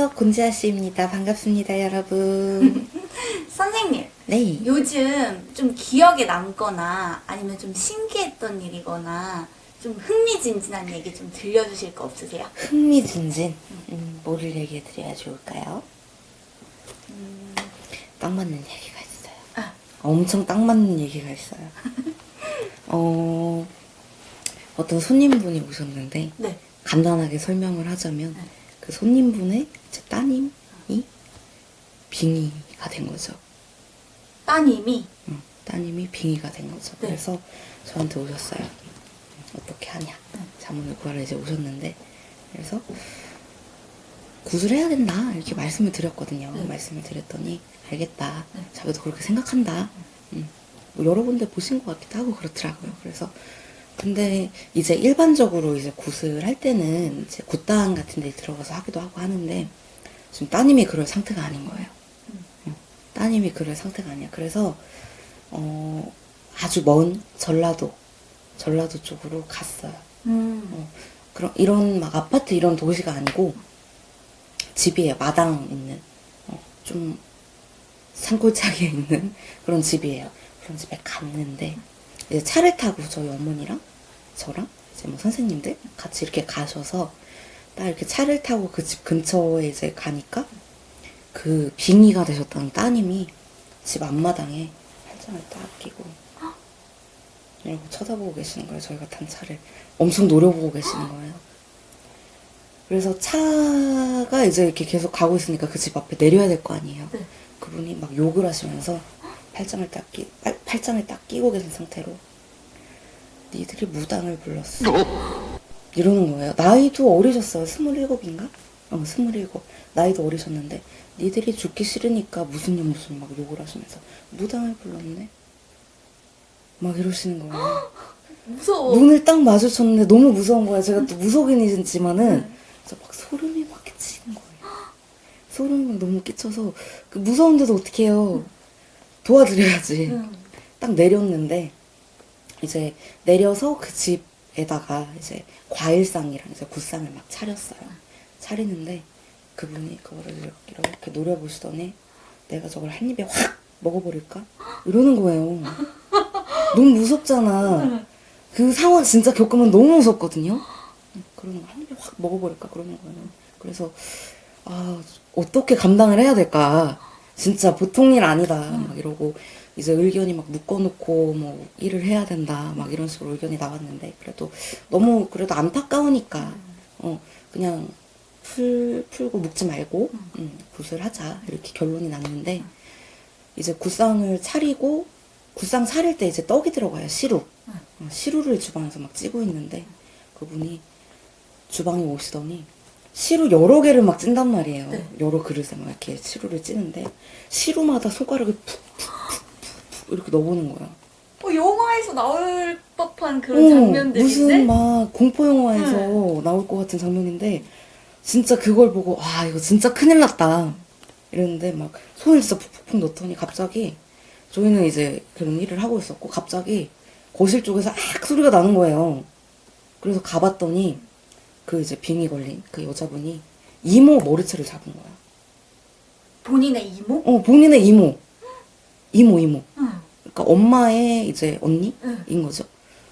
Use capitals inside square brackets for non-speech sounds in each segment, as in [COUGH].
쌤 안녕하세요. 곤지아 씨입니다. 반갑습니다, 여러분. [LAUGHS] 선생님 네. 요즘 좀 기억에 남거나 아니면 좀 신기했던 일이거나 좀 흥미진진한 얘기 좀 들려주실 거 없으세요? 흥미진진. 음, 뭐를 얘기해 드려야 좋을까요? 음, 딱 맞는 얘기가 있어요. 아. 엄청 딱 맞는 얘기가 있어요. [LAUGHS] 어, 어떤 손님분이 오셨는데, 네. 간단하게 설명을 하자면, 네. 그 손님분의 제 따님이 빙의가 된 거죠. 따님이 응, 따님이 빙의가 된 거죠. 네. 그래서 저한테 오셨어요. 어떻게 하냐. 네. 자문을 구하러 이제 오셨는데, 그래서 구술해야 된다. 이렇게 말씀을 드렸거든요. 네. 말씀을 드렸더니, 알겠다. 네. 자기도 그렇게 생각한다. 음, 뭐 여러 군데 보신 것 같기도 하고 그렇더라고요. 그래서, 근데 이제 일반적으로 이제 굿을 할 때는 이제 굿당 같은 데 들어가서 하기도 하고 하는데, 지금 따님이 그럴 상태가 아닌 거예요. 음. 응. 따님이 그럴 상태가 아니야. 그래서 어, 아주 먼 전라도 전라도 쪽으로 갔어요. 음. 어, 그런 이런 막 아파트 이런 도시가 아니고 집이에요. 마당 있는 어, 좀 산골짜기에 있는 [LAUGHS] 그런 집이에요. 그런 집에 갔는데 이제 차를 타고 저희 어머니랑 저랑 이제 뭐 선생님들 같이 이렇게 가셔서 딱 이렇게 차를 타고 그 집 근처에 이제 가니까 그 빙의가 되셨던 따님이 집 앞마당에 팔짱을 딱 끼고 이러고 쳐다보고 계시는 거예요. 저희가 탄 차를 엄청 노려보고 계시는 거예요. 그래서 차가 이제 이렇게 계속 가고 있으니까 그 집 앞에 내려야 될 거 아니에요. 네. 그분이 막 욕을 하시면서 팔짱을 딱 끼, 팔, 팔짱을 딱 끼고 계신 상태로 니들이 무당을 불렀어. 이러는 거예요. 나이도 어리셨어요. 스물일곱인가? 어, 스물일곱. 나이도 어리셨는데 니들이 죽기 싫으니까 무슨 년 무슨 막 욕을 하시면서 무당을 불렀네. 막 이러시는 거예요. 무서워. 눈을 딱 마주쳤는데 너무 무서운 거야. 제가 또 무속인이지만은 진짜 막 소름이 막 끼치는 거예요. 소름이 막 너무 끼쳐서 그 무서운데도 어떻게 해요? 도와드려야지. 음. 딱 내렸는데 이제 내려서 그 집 에다가 이제 과일상이랑 이제 굿상을 막 차렸어요. 차리는데 그분이 그거를 이렇게, 노려보시더니 내가 저걸 한 입에 확 먹어버릴까? 이러는 거예요. 너무 무섭잖아. 그 상황 진짜 겪으면 너무 무섭거든요. 그러는 거한 입에 확 먹어버릴까 그러는 거예요. 그래서 아 어떻게 감당을 해야 될까? 진짜 보통 일 아니다. 막 이러고 이제 의견이 막 묶어놓고 뭐 일을 해야 된다. 막 이런 식으로 의견이 나왔는데 그래도 너무 그래도 안타까우니까 어 그냥 풀 풀고 묶지 말고 음, 굿을 하자 이렇게 결론이 났는데 이제 굿상을 차리고 굿상 차릴 때 이제 떡이 들어가요 시루 어, 시루를 주방에서 막 찌고 있는데 그분이 주방에 오시더니 시루 여러 개를 막 찐단 말이에요. 네. 여러 그릇에 막 이렇게 시루를 찌는데 시루마다 손가락을 푹푹푹푹 이렇게 넣어보는 거야. 어, 영화에서 나올 법한 그런 어, 장면들인데. 무슨 막 공포 영화에서 나올 것 같은 장면인데 진짜 그걸 보고 아 이거 진짜 큰일 났다 이랬는데 막 손을 진짜 푹푹푹 넣더니 갑자기 저희는 이제 그런 일을 하고 있었고 갑자기 거실 쪽에서 악 소리가 나는 거예요. 그래서 가봤더니 그 이제 빙이 걸린 그 여자분이 이모 머리채를 잡은 거야. 본인의 이모? 어 본인의 이모 이모 이모 응. 그러니까 엄마의 이제 언니인 응. 거죠.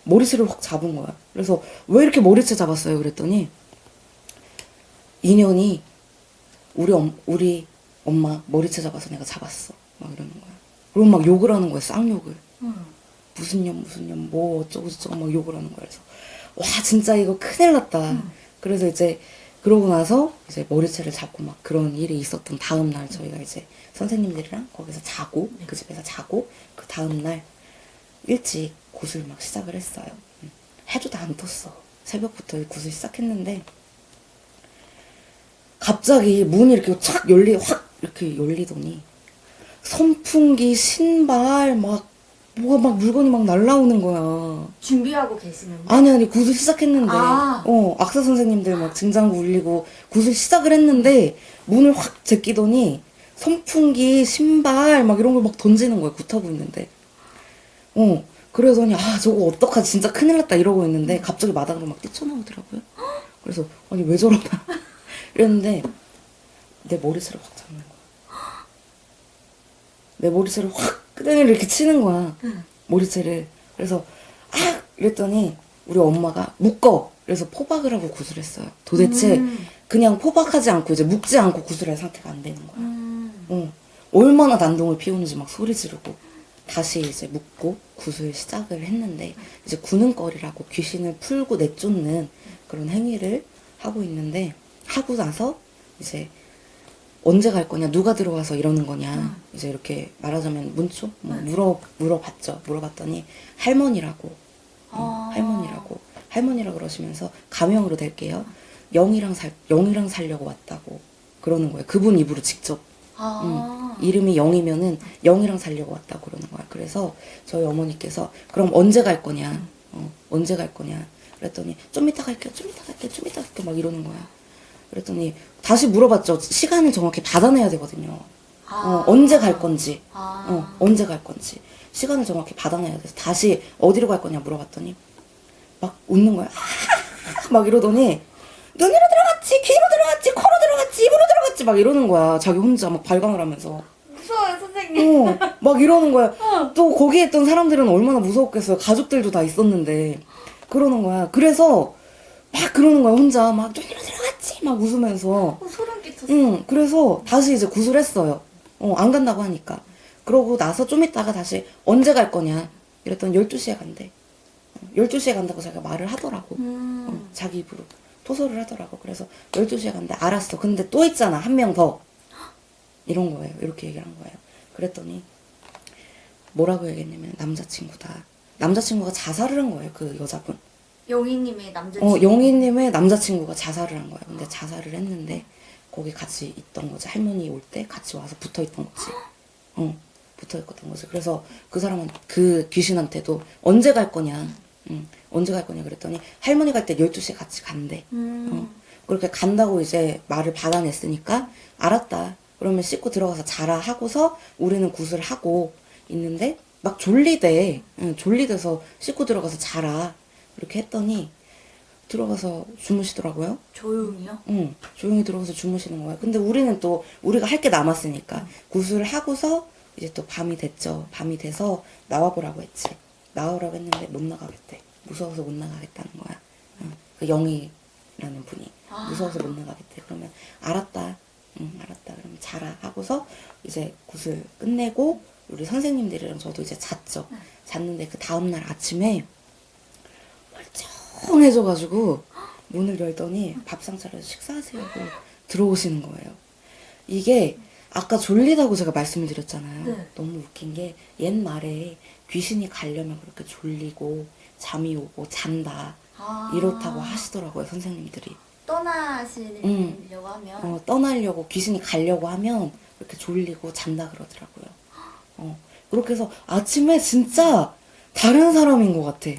머리채를 확 잡은 거야. 그래서 왜 이렇게 머리채 잡았어요? 그랬더니 인연이 우리 엄 우리 엄마 머리채 잡아서 내가 잡았어. 막 이러는 거야. 그리고 막 욕을 하는 거야. 쌍욕을. 응. 무슨 년 무슨 년 뭐 어쩌고 저쩌고 막 욕을 하는 거야. 그래서 와 진짜 이거 큰일 났다. 음. 그래서 이제 그러고 나서 이제 머리채를 잡고 막 그런 일이 있었던 다음 날 저희가 이제 선생님들이랑 거기서 자고 그 집에서 자고 그 다음 날 일찍 굿을 막 시작을 했어요. 음. 해도 다 안 떴어. 새벽부터 굿을 시작했는데 갑자기 문이 이렇게 착 열리 확 이렇게 열리더니 선풍기 신발 막 뭐가 막 물건이 막 날라오는 거야. 준비하고 계시는데. 아니 아니 굿을 시작했는데 아. 어 악사 선생님들 막 등장구 울리고 굿을 시작을 했는데 문을 확 제끼더니 선풍기 신발 막 이런 걸 막 던지는 거야 굿하고 있는데 어 그러더니 아 저거 어떡하지 진짜 큰일 났다 이러고 있는데 갑자기 마당으로 막 뛰쳐나오더라고요 그래서 아니 왜 저러나 [LAUGHS] 이랬는데 내 머리채를 확 잡는 거야. 내 머리채를 확 끄댕이를 이렇게 치는 거야. 응. 머리채를. 그래서 아! 이랬더니 우리 엄마가 묶어. 그래서 포박을 하고 구슬했어요. 도대체 음. 그냥 포박하지 않고 이제 묶지 않고 구슬할 상태가 안 되는 거야. 음. 어, 얼마나 난동을 피우는지 막 소리 지르고 다시 이제 묶고 구슬 시작을 했는데 이제 구는거리라고 귀신을 풀고 내쫓는 그런 행위를 하고 있는데 하고 나서 이제 언제 갈 거냐 누가 들어와서 이러는 거냐 이제 이렇게 말하자면 문초 뭐 물어 물어봤죠 물어봤더니 할머니라고 어, 아. 할머니라고 할머니라 그러시면서 가명으로 댈게요 영이랑 살 영이랑 살려고 왔다고 그러는 거예요 그분 입으로 직접 아. 음, 이름이 영이면은 영이랑 살려고 왔다고 그러는 거야. 그래서 저희 어머니께서 그럼 언제 갈 거냐? 어, 언제 갈 거냐? 그랬더니 좀 이따 갈게요. 좀 이따 갈게요. 좀 이따 갈게요. 막 이러는 거야. 그랬더니 다시 물어봤죠. 시간을 정확히 받아내야 되거든요. 아. 어, 언제 갈 건지. 아. 어, 언제 갈 건지. 시간을 정확히 받아내야 돼서 다시 어디로 갈 거냐 물어봤더니 막 웃는 거야. [LAUGHS] 막 이러더니 눈으로 들어갔지, 귀로 들어갔지, 코로 들어갔지, 입으로 들어갔지 막 이러는 거야. 자기 혼자 막 발광을 하면서. 무서워요, 선생님. 어, 막 이러는 거야. 어. 또 거기에 있던 사람들은 얼마나 무서웠겠어요. 가족들도 다 있었는데. 그러는 거야. 그래서 막 그러는 거야. 혼자 막 눈으로 막 웃으면서. 어, 소름 끼쳤어. 응, 그래서 다시 이제 구슬했어요. 어, 안 간다고 하니까. 그러고 나서 좀 있다가 다시 언제 갈 거냐. 이랬더니 12시에 간대. 어, 12시에 간다고 자기가 말을 하더라고. 음. 어, 자기 입으로. 토소를 하더라고. 그래서 12시에 간대. 알았어. 근데 또 있잖아. 한 명 더. 이런 거예요. 이렇게 얘기를 한 거예요. 그랬더니 뭐라고 얘기했냐면 남자친구다. 남자친구가 자살을 한 거예요. 그 여자분. 영희님의 남자친구. 어, 영희님의 남자친구가 자살을 한 거예요. 근데 자살을 했는데 거기 같이 있던 거지. 할머니 올 때 같이 와서 붙어 있던 거지. 어, 붙어 있었던 거지. 그래서 그 사람은 그 귀신한테도 언제 갈 거냐. 응, 언제 갈 거냐 그랬더니 할머니 갈 때 12시에 같이 간대. 음. 어, 그렇게 간다고 이제 말을 받아냈으니까 알았다. 그러면 씻고 들어가서 자라 하고서 우리는 굿을 하고 있는데 막 졸리대. 응, 졸리대서 씻고 들어가서 자라. 이렇게 했더니 들어가서 주무시더라고요. 조용히요? 응, 조용히 들어가서 주무시는 거예요. 근데 우리는 또 우리가 할 게 남았으니까 굿을 하고서 이제 또 밤이 됐죠. 밤이 돼서 나와보라고 했지. 나오라고 했는데 못 나가겠대. 무서워서 못 나가겠다는 거야. 응, 그 영희라는 분이 아. 무서워서 못 나가겠대. 그러면 알았다. 응, 알았다. 그러면 자라 하고서 이제 굿을 끝내고 우리 선생님들이랑 저도 이제 잤죠. 잤는데 그 다음날 아침에 멀쩡해져가지고 문을 열더니 밥상 차려서 식사하세요 하고 들어오시는 거예요. 이게 아까 졸리다고 제가 말씀을 드렸잖아요. 네. 너무 웃긴 게 옛말에 귀신이 가려면 그렇게 졸리고 잠이 오고 잔다 아. 이렇다고 하시더라고요 선생님들이. 떠나시려고 음. 하면. 어, 떠나려고 귀신이 가려고 하면 이렇게 졸리고 잔다 그러더라고요. 어, 그렇게 해서 아침에 진짜 다른 사람인 것 같아.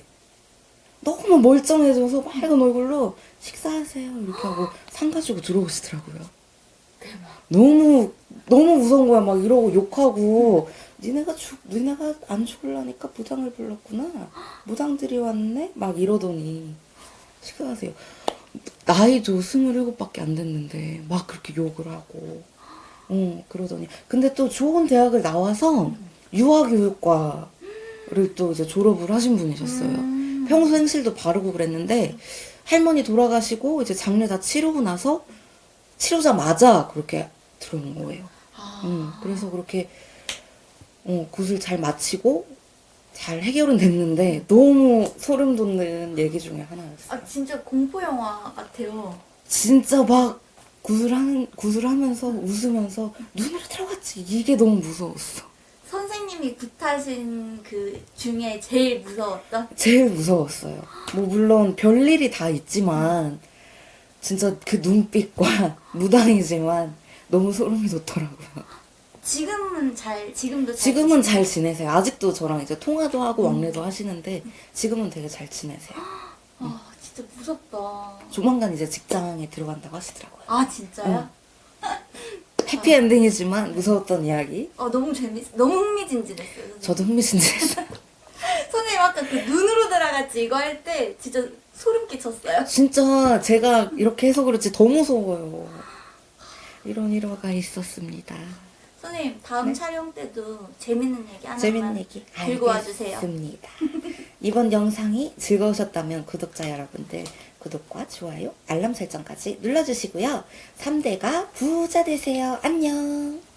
너무 멀쩡해져서 빨간 얼굴로 식사하세요. 이렇게 하고 상 가지고 들어오시더라고요. 너무 너무 무서운 거야. 막 이러고 욕하고. 니네가 죽 니네가 안 죽을라니까 무당을 불렀구나. 무당들이 왔네? 막 이러더니 식사하세요. 나이도 스물일곱밖에 안 됐는데 막 그렇게 욕을 하고. 어 그러더니. 근데 또 좋은 대학을 나와서 유아교육과를 또 이제 졸업을 하신 분이셨어요. 음. 평소 행실도 바르고 그랬는데 할머니 돌아가시고 이제 장례 다 치르고 나서 치르자마자 그렇게 들어온 거예요. 아. 음, 그래서 그렇게 어, 굿을 잘 마치고 잘 해결은 됐는데 너무 소름 돋는 얘기 중에 하나였어요. 아 진짜 공포 영화 같아요. 진짜 막 굿을 하는 굿을 하면서 웃으면서 눈으로 들어갔지 이게 너무 무서웠어. 선생님이 굿하신 그 중에 제일 무서웠던? 제일 무서웠어요. 뭐 물론 별일이 다 있지만 진짜 그 눈빛과 [LAUGHS] 무당이지만 너무 소름이 돋더라고요. 지금은 잘 지금도 잘 지금은? 잘 지내세요. 아직도 저랑 이제 통화도 하고 왕래도 하시는데 지금은 되게 잘 지내세요. [GASPS] 아 진짜 무섭다. 조만간 이제 직장에 들어간다고 하시더라고요. 아 진짜요? [LAUGHS] 해피엔딩이지만 무서웠던 이야기. 어 너무 재밌, 너무 흥미진진했어요. 선생님. 저도 흥미진진했어요. [LAUGHS] 선생님 아까 그 눈으로 들어갔지 이거 할 때 진짜 소름 끼쳤어요. 진짜 제가 이렇게 해서 그렇지 더 무서워요. 이런 일화가 있었습니다. 선생님 다음 네. 촬영 때도 재밌는 얘기 하나만 재밌는 얘기 들고 와주세요. 습니다 이번 영상이 즐거우셨다면 구독자 여러분들 구독과 좋아요, 알람 설정까지 눌러주시고요. 3대가 부자 되세요. 안녕!